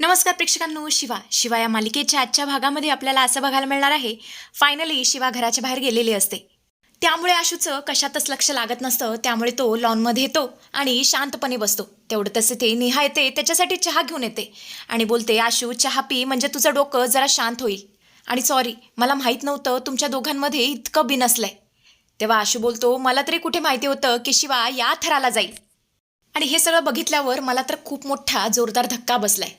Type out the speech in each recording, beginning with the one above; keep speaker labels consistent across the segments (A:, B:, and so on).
A: नमस्कार प्रेक्षकांनो शिवा. शिवा या मालिकेच्या आजच्या भागामध्ये आपल्याला असं बघायला मिळणार आहे फायनली शिवा घराच्या बाहेर गेलेली असते. त्यामुळे आशूचं कशातच लक्ष लागत नसतं त्यामुळे तो लॉनमध्ये येतो आणि शांतपणे बसतो. तेवढं तसे ते निहा येते त्याच्यासाठी चहा घेऊन येते. आणि बोलते आशू चहा पी म्हणजे तुझं डोकं जरा शांत होईल. आणि सॉरी मला माहीत नव्हतं तुमच्या दोघांमध्ये इतकं बिनसलंय. तेव्हा आशू बोलतो मला तरी कुठे माहिती होतं की शिवा या थराला जाईल. आणि हे सगळं बघितल्यावर मला तर खूप मोठा जोरदार धक्का बसलाय.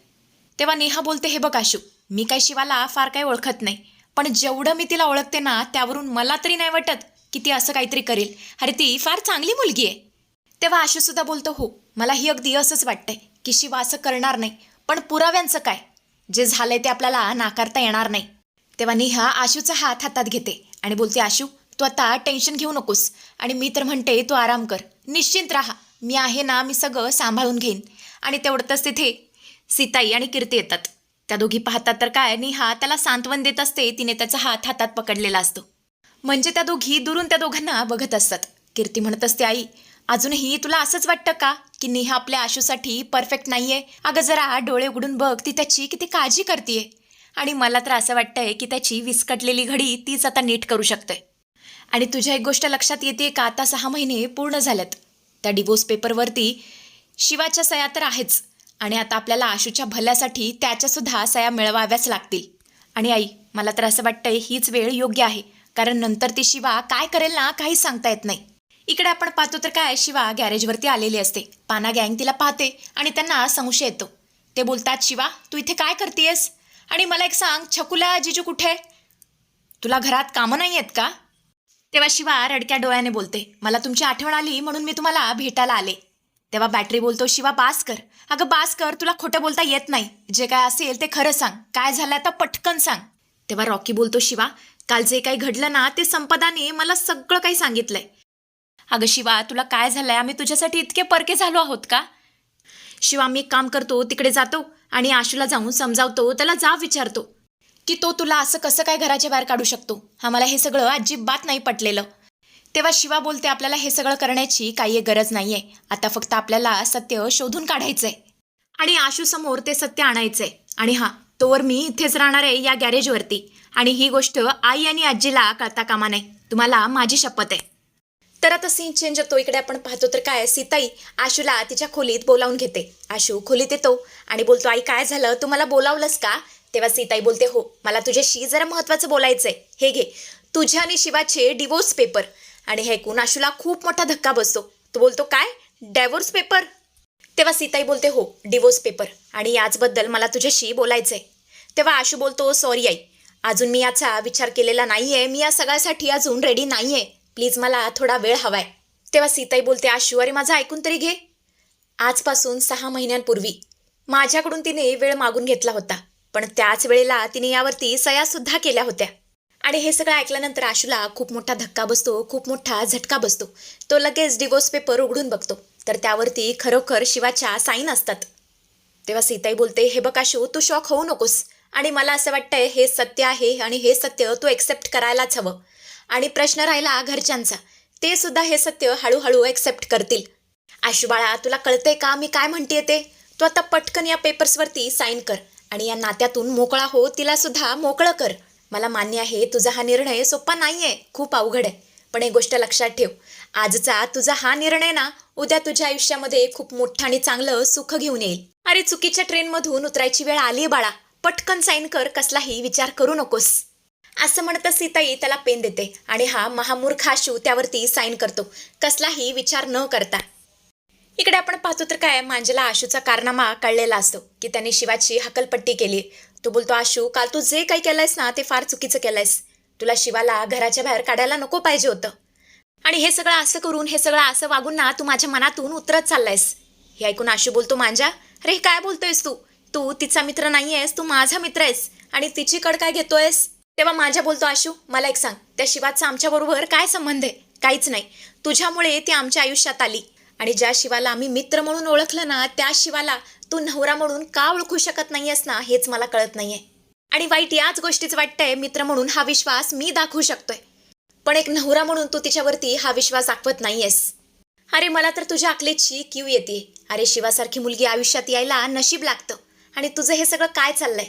A: तेव्हा नेहा बोलते हे बघ आशू मी काय शिवाला फार काही ओळखत नाही पण जेवढं मी तिला ओळखते ना त्यावरून मला तरी नाही वाटत की ती असं काहीतरी करेल. अरे ती फार चांगली मुलगी आहे. तेव्हा आशूसुद्धा बोलतो हो मलाही अगदी असंच वाटतंय की शिवा असं करणार नाही पण पुराव्यांचं काय? जे झालंय ते आपल्याला नाकारता येणार नाही. तेव्हा नेहा आशूचा हात हातात घेते आणि बोलते आशू तू आता टेन्शन घेऊ नकोस आणि मी तर म्हणते तू आराम कर. निश्चिंत राहा. मी आहे ना मी सगळं सांभाळून घेईन. आणि तेवढंच तिथे सीताई आणि कीर्ती येतात. त्या दोघी पाहतात तर काय नेहा त्याला सांत्वन देत असते तिने त्याचा हात हातात पकडलेला असतो. म्हणजे त्या दोघी दुरून त्या दोघांना बघत असतात. कीर्ती म्हणत असते आई अजूनही तुला असंच वाटतं का की नेहा आपल्या आशूसाठी परफेक्ट नाहीये? अगं जरा डोळे उघडून बघ ती त्याची किती काळजी करते आणि मला तर असं वाटतंय की त्याची विस्कटलेली घडी तीच आता नीट करू शकते आणि तुझ्या एक गोष्ट लक्षात येते का आता सहा महिने पूर्ण झाल्यात. त्या डिवोर्स पेपरवरती शिवाच्या सया तर आहेच. आणि आता आपल्याला आशूच्या भल्यासाठी त्याच्यासुद्धा सया मिळवाव्याच लागतील. आणि आई मला तर असं वाटतंय हीच वेळ योग्य आहे कारण नंतर ती शिवा काय करेल ना काहीच सांगता येत नाही. इकडे आपण पाहतो तर काय शिवा गॅरेजवरती आलेली असते. पाना गँग तिला पाहते आणि त्यांना संशय येतो. ते बोलतात शिवा तू इथे काय करतेयस? आणि मला एक सांग छकुला जिजू कुठे तुला घरात कामं नाही आहेत का? तेव्हा शिवा रडक्या डोळ्याने बोलते मला तुमची आठवण आली म्हणून मी तुम्हाला भेटायला आले. तेव्हा बॅटरी बोलतो शिवा बास कर. अगं बास कर तुला खोटं बोलता येत नाही. जे काय असेल ते खरं सांग. काय झालं आता पटकन सांग. तेव्हा रॉकी बोलतो शिवा काल जे काही घडलं ना ते संपदाने मला सगळं काही सांगितलंय. अगं शिवा तुला काय झालंय? आम्ही तुझ्यासाठी इतके परके झालो आहोत का? शिवा मी एक काम करतो तिकडे जातो आणि आशूला जाऊन समजावतो त्याला जा विचारतो की तो तुला असं कसं काय घराच्या बाहेर काढू शकतो? आम्हाला हे सगळं अजिबात नाही पटलेलं. तेव्हा शिवा बोलते आपल्याला हे सगळं करण्याची काही गरज नाहीये. आता फक्त आपल्याला सत्य शोधून काढायचंय. आणि आशूसमोर ते सत्य आणायचंय. आणि हां तोवर मी इथेच राहणार आहे या गॅरेजवरती. आणि ही गोष्ट आई आणि आजीला कळता कामा नाही तुम्हाला माझी शपथ आहे. तर आता सीन चेंज होतो. इकडे आपण पाहतो तर काय सीताई आशूला तिच्या खोलीत बोलावून घेते. आशू खोलीत येतो आणि बोलतो आई काय झालं? तू मला बोलावलंस का? तेव्हा सीताई बोलते हो मला तुझ्याशी जरा महत्त्वाचं बोलायचंय. हे घे. तुझ्या आणि शिवाचे डिवोर्स पेपर आणि हे ऐकून आशूला खूप मोठा धक्का बसतो. तो बोलतो काय? डायव्होर्स पेपर तेव्हा सीताई बोलते हो डिवोर्स पेपर आणि याचबद्दल मला तुझ्याशी बोलायचं आहे तेव्हा आशू बोलतो सॉरी आई. अजून मी याचा विचार केलेला नाही आहे मी या सगळ्यासाठी अजून रेडी नाही आहे प्लीज मला थोडा वेळ हवा आहे तेव्हा सीताई बोलते आशू अरे माझं ऐकून तरी घे. आजपासून सहा महिन्यांपूर्वी माझ्याकडून तिने वेळ मागून घेतला होता. पण त्याच वेळेला तिने यावरती सयासुद्धा केल्या होत्या. आणि हे सगळं ऐकल्यानंतर आशूला खूप मोठा धक्का बसतो खूप मोठा झटका बसतो. तो लगेच डिवोर्स पेपर उघडून बघतो. तर त्यावरती खरोखर शिवाच्या साईन असतात. तेव्हा सीताई बोलते हे बघ आशू तू शॉक होऊ नकोस. आणि मला असं वाटतंय हे सत्य आहे आणि हे सत्य तू एक्सेप्ट करायलाच हवं. आणि प्रश्न राहिला घरच्यांचा. ते सुद्धा हे सत्य हळूहळू एक्सेप्ट करतील. आशुबाळा तुला कळतंय का? मी काय म्हणते ते? तू आता पटकन या पेपर्सवरती साईन कर. आणि या नात्यातून मोकळा हो तिला सुद्धा मोकळं कर. मला मान्य आहे तुझा हा निर्णय सोपा नाहीये खूप अवघड आहे. पण एक गोष्ट लक्षात ठेव आजचा तुझा हा निर्णय ना उद्या तुझ्या आयुष्यामध्ये खूप मोठं आणि चांगलं सुख घेऊन येईल. अरे चुकीच्या ट्रेनमधून उतरायची वेळ आली बाळा. पटकन साईन कर कसलाही विचार करू नकोस. असं म्हणत सीताई त्याला पेन देते आणि हा महामूर्ख आशू त्यावरती साईन करतो. कसलाही विचार न करता. इकडे आपण पाहतो तर काय मांजला आशूचा कारनामा कळलेला असतो की त्याने शिवाची हकलपट्टी केली तो बोलतो आशू काल तू जे काही केलंयस ना ते फार चुकीचं केलंयस. तुला शिवाला घराच्या बाहेर काढायला नको पाहिजे होतं. आणि हे सगळं असं करून हे सगळं असं वागून ना तू माझ्या मनातून उतरत चाललायस. हे ऐकून आशू बोलतो मांजा अरे काय बोलतोयस तू? तू तिचा मित्र नाही आहेस तू माझा मित्र आहेस. आणि तिची कड काय घेतोयस? तेव्हा माझ्या बोलतो आशू मला एक सांग. त्या शिवाचा आमच्याबरोबर काय संबंध आहे? काहीच नाही. तुझ्यामुळे ती आमच्या आयुष्यात आली. आणि ज्या शिवाला आम्ही मित्र म्हणून ओळखलं ना त्या शिवाला तू नवरा म्हणून का ओळखू शकत नाहीयेस ना हेच मला कळत नाहीये. आणि वाईट याच गोष्टीच वाटतंय मित्र म्हणून हा विश्वास मी दाखवू शकतोय. पण एक नवरा म्हणून तू तिच्यावरती हा विश्वास दाखवत नाहीयेस. अरे मला तर तुझ्या अकलेची क्यू येते. अरे शिवासारखी मुलगी आयुष्यात यायला नशीब लागतं. आणि तुझं हे सगळं काय चाललंय?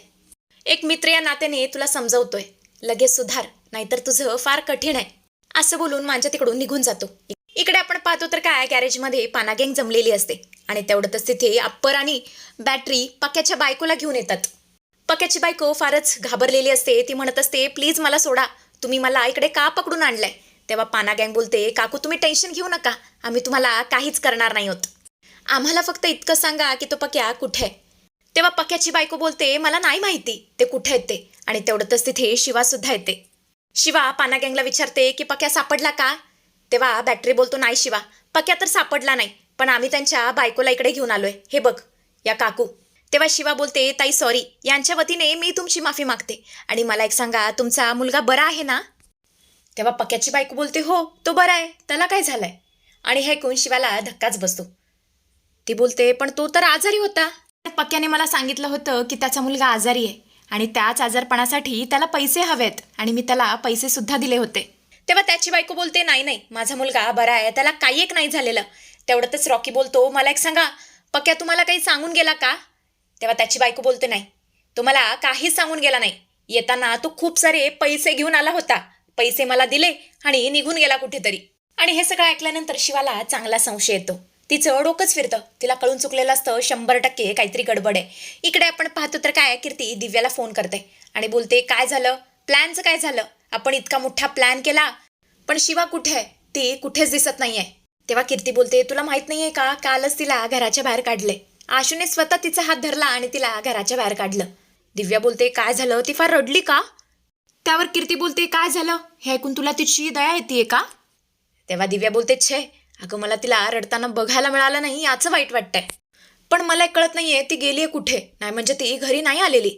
A: एक मित्र या नात्याने तुला समजवतोय. लगेच सुधार नाहीतर तुझं फार कठीण आहे. असं बोलून माझ्या तिकडून निघून जातो. इकडे आपण पाहतो तर काय गॅरेजमध्ये पाना गँग जमलेली असते. आणि तेवढ्यातच तिथे अप्पर आणि बॅटरी पक्याच्या बायकोला घेऊन येतात. पक्याची बायको फारच घाबरलेली असते. ती म्हणत असते प्लीज मला सोडा. तुम्ही मला इकडे का पकडून आणलंय? तेव्हा पाना गँग बोलते काकू तुम्ही टेन्शन घेऊ नका. आम्ही तुम्हाला काहीच करणार नाही होत. आम्हाला फक्त इतकं सांगा की तो पक्या कुठे? आहे तेव्हा पक्याची बायको बोलते मला नाही माहिती. ते कुठे आहेत ते? आणि तेवढ्यातच तिथे शिवा सुद्धा येते. शिवा पाना गँगला विचारते की पक्या सापडला का? तेव्हा बॅटरी बोलतो नाही शिवा पक्या तर सापडला नाही पण आम्ही त्यांच्या बायकोला इकडे घेऊन आलोय. हे बघ या काकू. तेव्हा शिवा बोलते ताई सॉरी यांच्या वतीने मी तुमची माफी मागते. आणि मला एक सांगा तुमचा मुलगा बरा आहे ना? तेव्हा पक्याची बायको बोलते हो तो बरा आहे त्याला काय झालंय? आणि हे ऐकून शिवाला धक्काच बसतो. ती बोलते पण तो तर आजारी होता. पक्याने मला सांगितलं होतं की त्याचा मुलगा आजारी आहे आणि त्याच आजारपणासाठी त्याला पैसे हवेत आणि मी त्याला पैसेसुद्धा दिले होते. तेव्हा त्याची बायको बोलते नाही नाही माझा मुलगा बरा आहे त्याला काही एक नाही झालेलं. तेवढ्यातच रॉकी बोलतो मला एक सांगा पक्या तुम्हाला काही सांगून गेला का? तेव्हा त्याची बायको बोलते नाही तुम्हाला काहीच सांगून गेला नाही. येताना तो खूप सारे पैसे घेऊन आला होता. पैसे मला दिले आणि निघून गेला कुठेतरी. आणि हे सगळं ऐकल्यानंतर शिवाला चांगला संशय येतो. तिचं डोकंच फिरतं. तिला कळून चुकलेलं असतं शंभर टक्के काहीतरी गडबड आहे. इकडे आपण पाहतो तर काय कीर्ती दिव्याला फोन करते आणि बोलते काय झालं? प्लॅनचं काय झालं? आपण इतका मोठा प्लॅन केला पण शिवा कुठे आहे? ती कुठेच दिसत नाहीये. तेव्हा कीर्ती बोलते तुला माहीत नाहीये का कालच तिला घराच्या बाहेर काढले. आशूने स्वतः तिचा हात धरला आणि तिला घराच्या बाहेर काढलं. दिव्या बोलते काय झालं? ती फार रडली का? त्यावर कीर्ती बोलते काय झालं? हे ऐकून तुला तिची दया येते का? तेव्हा दिव्या बोलते छे अगं मला तिला रडताना बघायला मिळालं नाही याचं वाईट वाटतंय. पण मला एक कळत नाहीये ती गेली आहे कुठे? नाही म्हणजे ती घरी नाही आलेली.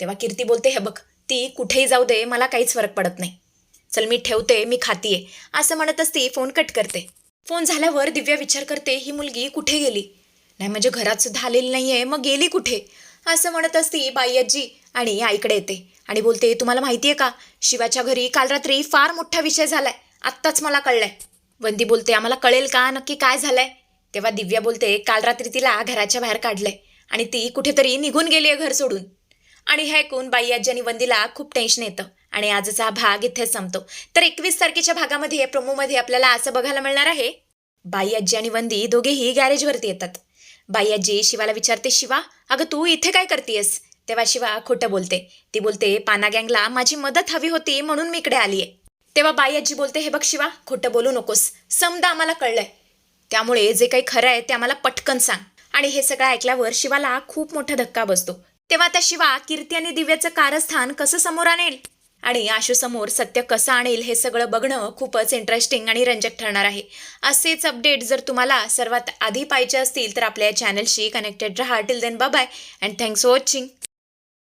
A: तेव्हा कीर्ती बोलते हे बघ ती कुठेही जाऊ दे मला काहीच फरक पडत नाही. चल मी ठेवते मी खातीये. असं म्हणतच ती फोन कट करते. फोन झाल्यावर दिव्या विचार करते ही मुलगी कुठे गेली? नाही म्हणजे घरात सुद्धा आलेली नाहीये. मग गेली कुठे? असं म्हणत असती बाई आजी आणि आईकडे येते. आणि बोलते तुम्हाला माहितीये का? शिवाच्या घरी काल रात्री फार मोठा विषय झालाय. आत्ताच मला कळलंय. वंदी बोलते आम्हाला कळेल का? नक्की काय झालंय? तेव्हा दिव्या बोलते काल रात्री तिला घराच्या बाहेर काढलंय आणि ती कुठेतरी निघून गेली आहे घर सोडून. आणि हे ऐकून बाई आजी आणि वंदीला खूप टेन्शन येतं. आणि आजचा हा भाग इथे संपतो. तर एकवीस तारखेच्या भागामध्ये प्रोमोमध्ये आपल्याला असं बघायला मिळणार आहे. बाई आजी आणि वंदी दोघेही गॅरेजवरती येतात. बाई आजी शिवाला विचारते शिवा अगं तू इथे काय करतेयस? तेव्हा शिवा खोटं बोलते. ती बोलते पाना गँगला माझी मदत हवी होती म्हणून मी इकडे आलीये. तेव्हा बाई आजी बोलते हे बघ शिवा खोटं बोलू नकोस. समजा आम्हाला कळलंय. त्यामुळे जे काही खरं आहे ते आम्हाला पटकन सांग. आणि हे सगळं ऐकल्यावर शिवाला खूप मोठा धक्का बसतो. तेव्हा त्या शिवा कीर्ती आणि दिव्याचं कारस्थान कसं समोर आणेल? आणि आशू समोर सत्य कसं आणेल हे सगळं बघणं खूपच इंटरेस्टिंग आणि रंजक ठरणार आहे. असेच अपडेट जर तुम्हाला सर्वात आधी पाहिजे असतील तर आपल्या चॅनलशी कनेक्टेड राहा. Till then bye and thanks for watching